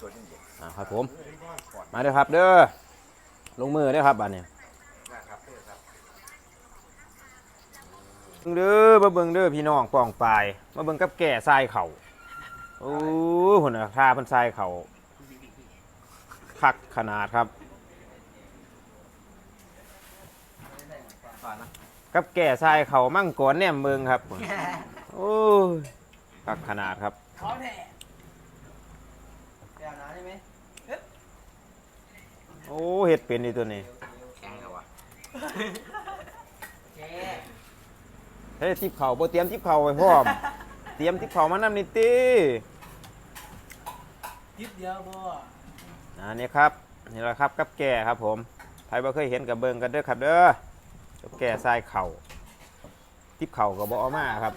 ตัวเย็นอ่าครับผมมาเด้อครับ เด้อ ลงมือเด้อครับบัดนี้นะครับเพื่อครับเบิ่งเด้อมาเบิ่งเด้อพี่น้องป้องปลาย มาเบิ่งกับแก่ทรายเข่าโอ้หุ่นน่ะทาเพิ่นทรายเข่าคักขนาดครับฝ่านะกับแก่ทรายเข่ามั่งกรแนมเมืองครับ โอ้ยคักขนาดครับ ขอแท้เดี๋ยวนะใช่ไหม โอ้เฮ็ดเป็นนี่ตัวนี้แข็งครับวะแกเฮ้ยทิปเข่าบ่เตรียมทิปเข่าไว้พร้อม เตรียมทิปเข่ามานํนี่ติยิบเดียวบ่อันนี้ครับนี่แหละครับกับแก่ครับผมใครบ่เคยเห็นกับเบิ่งกันเด้อครับเด้อกับแก่ทรายเข่าทิปเข่าก็บ่เอามาครับ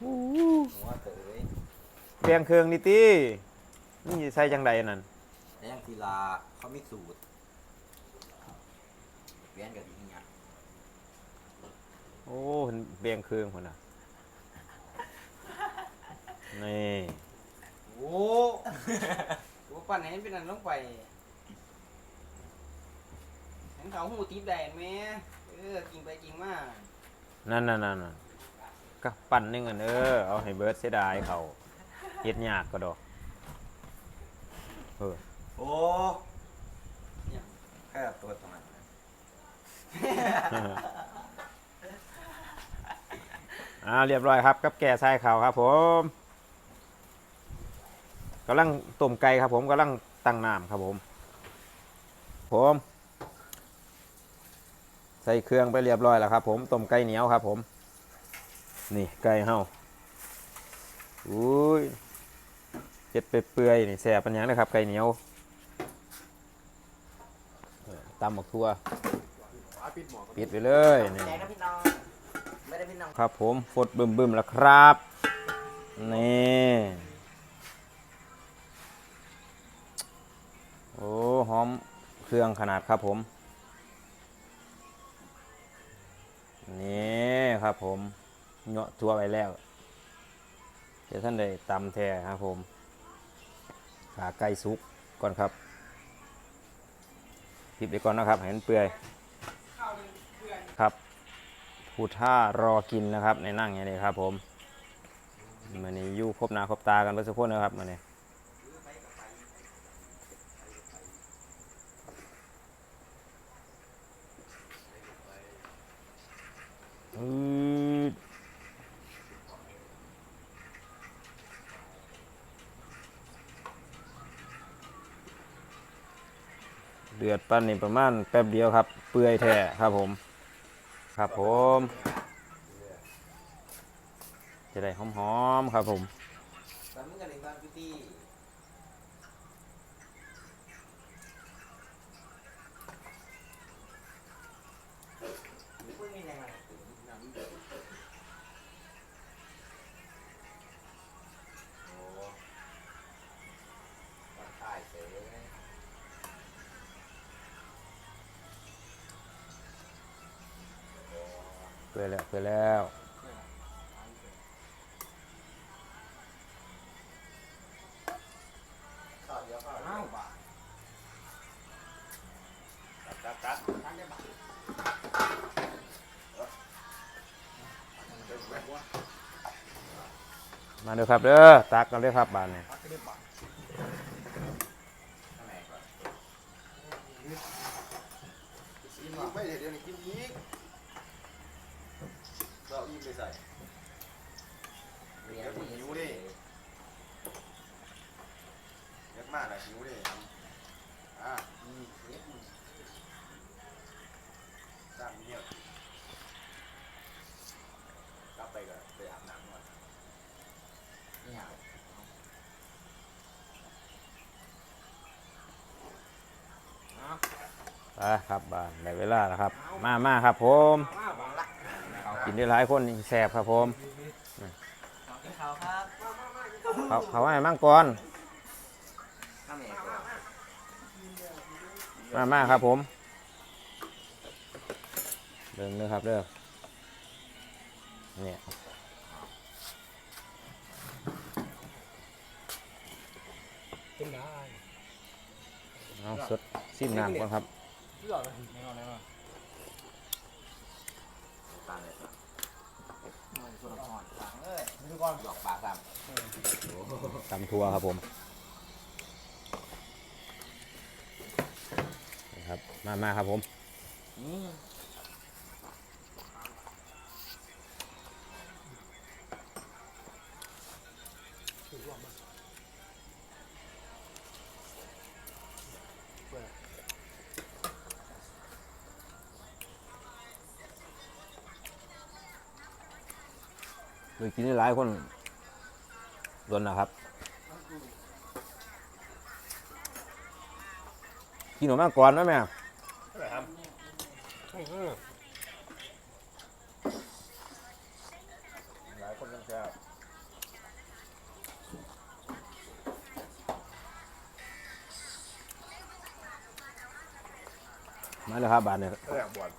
หัวเตยเปลียงเครื่องนี่ตินี่ใส่จังใดนั่น แต่ยังทีลาเขามีสูตรเวียนกับที่เนี่ยโอ้เพิ่นเปลียงเครื่องพุ่นน่ะ นี่โอ้โหปั่นให้เป็นอันลงไปเห็นเขาหูติดแดงไหมเออกินไปกินมานั่นนั่นนั่นนั่นก็ปั่นหนึงอันเออเอาให้เบิร์ดเสียดายเขาเฮ็ดยากก็ดอกเออ โอ้แค่ตัวตรงนั้นนะอ่าเรียบร้อยครับกับแก่ทรายขาวครับ ผมกำลังต้มไก่ครับ ผมกำลังตั้งน้ำครับผม ผม ใส่เครื่องไปเรียบร้อยแล้วครับ ผมต้มไก่เหนียวครับ ผม นี่ไก่เฮาอุ้ยเจ็ดเปื่อยๆนี่แสบปัญญังเลยครับไก่เหนียว ตำหมกทั่วปิดไปเลยนี่แดงนะพี่น้อง ไม่ได้พี่น้อง ครับผมฟดบึมบึมๆแล้วครับ นี่โอ้หอมเครื่องขนาดครับผม นี่ครับผมเนาะทัวไปแล้วเดี๋ยวท่านได้ตำแท้ครับผมขาไก่สุกก่อนครับ ทิบไปก่อนนะครับเห็นเปื่อยครับผู้ท่ารอกินนะครับ ในนั่งอย่างนี้ครับผมมันนี้ยู่ครบหนาครบตากันเพื่อสักคนนะครับมันนี้ เดือดปั้นนี่ประมาณแป๊บเดียวครับ เปื่อยแท้ครับผม ครับผม จะได้หอมๆครับผม เปื่อยแล้วเปื่อยแล้วมาเด้อครับเด้อตักกันเลยครับบานนี้ พักได้บ่า ข้างในก่อน ซีบ่า ไม่เดี๋ยวนี้กินอีกเราอีกไป ใส่เรียนหิวดิเยอะมากเลยหิวดิอะอืมเยอะสร้างเนี่ยกลับไปก็ไปอาบน้ำก่อนนี่หาไปครับบานได้เวลาแล้วครับ มามาครับผมอ้าวบ่าละ กินได้หลายคนนี่แสบครับผมขอบคุณเขาครับเขาเขาให้มั่งก่อนน้ำเอกมามาครับผมเดินเลยครับเด้อเนี่ยกินได้เอาสดซิมน้ำก่อนครับาแล้วตาเลยครับส่วนอ่อนต่างเอ้ยมีทุกคนหยอกปากซ้ตำทัวครับผมนะครับมามาครับผมำ ยกินได้หลายคนโดนนะครับกินหนูมากก่อนนะแม่หลายคนยังแซ่บมาเลยครับบาทเนี่ยแซ่บบวช